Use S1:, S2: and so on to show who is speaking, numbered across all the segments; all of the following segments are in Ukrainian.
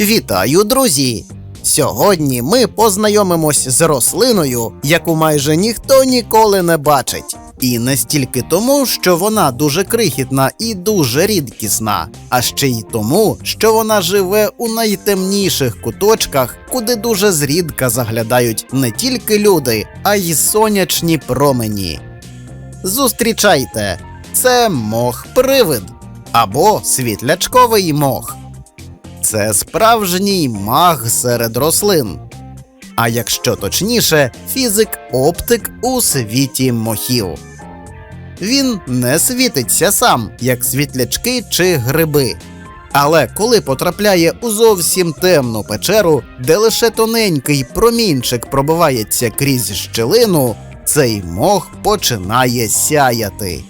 S1: Вітаю, друзі! Сьогодні ми познайомимось з рослиною, яку майже ніхто ніколи не бачить. І не стільки тому, що вона дуже крихітна і дуже рідкісна, а ще й тому, що вона живе у найтемніших куточках, куди дуже зрідка заглядають не тільки люди, а й сонячні промені. Зустрічайте! Це мох-привид або світлячковий мох. Це справжній маг серед рослин. А якщо точніше, фізик-оптик у світі мохів. Він не світиться сам, як світлячки чи гриби. Але коли потрапляє у зовсім темну печеру, де лише тоненький промінчик пробивається крізь щелину, цей мох починає сяяти,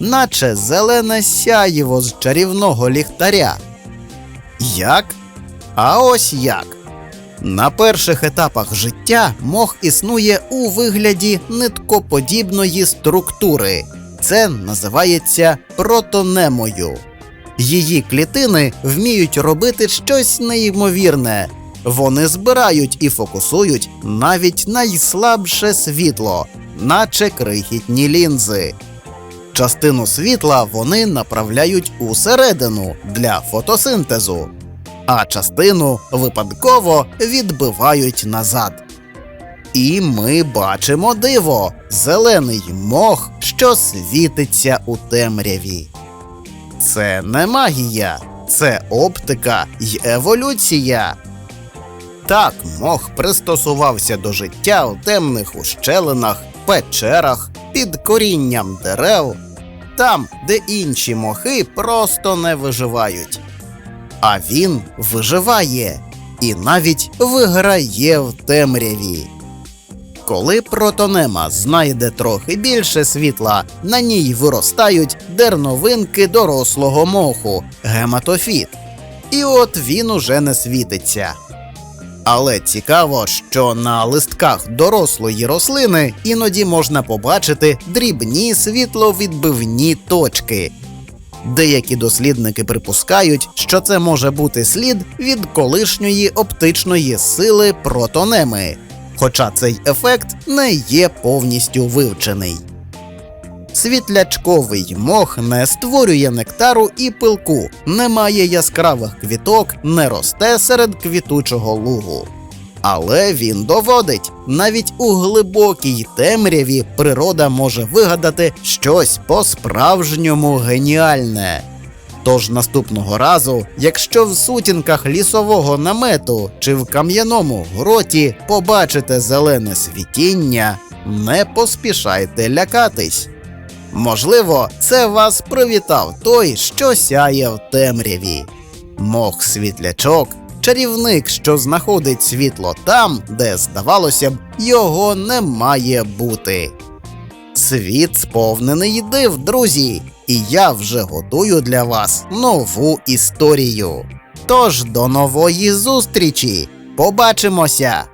S1: наче зелене сяєво з чарівного ліхтаря. Як? А ось як. На перших етапах життя мох існує у вигляді ниткоподібної структури. Це називається протонемою. Її клітини вміють робити щось неймовірне. Вони збирають і фокусують навіть найслабше світло, наче крихітні лінзи. Частину світла вони направляють усередину для фотосинтезу, а частину випадково відбивають назад. І ми бачимо диво зелений мох, що світиться у темряві. Це не магія, це оптика й еволюція. Так, мох пристосувався до життя у темних ущелинах, печерах, під корінням дерев, там, де інші мохи просто не виживають. А він виживає і навіть виграє в темряві. Коли протонема знайде трохи більше світла, на ній виростають дерновинки дорослого моху гематофіт. І от він уже не світиться. Але цікаво, що на листках дорослої рослини іноді можна побачити дрібні світловідбивні точки. Деякі дослідники припускають, що це може бути слід від колишньої оптичної сили протонеми, хоча цей ефект не є повністю вивчений. Світлячковий мох не створює нектару і пилку, не має яскравих квіток, не росте серед квітучого лугу. Але він доводить, навіть у глибокій темряві природа може вигадати щось по-справжньому геніальне. Тож наступного разу, якщо в сутінках лісового намету чи в кам'яному гроті побачите зелене світіння, не поспішайте лякатись. Можливо, це вас привітав той, що сяє в темряві. Мох світлячок чарівник, що знаходить світло там, де, здавалося б, його не має бути. Світ сповнений див, друзі, і я вже готую для вас нову історію. Тож до нової зустрічі! Побачимося!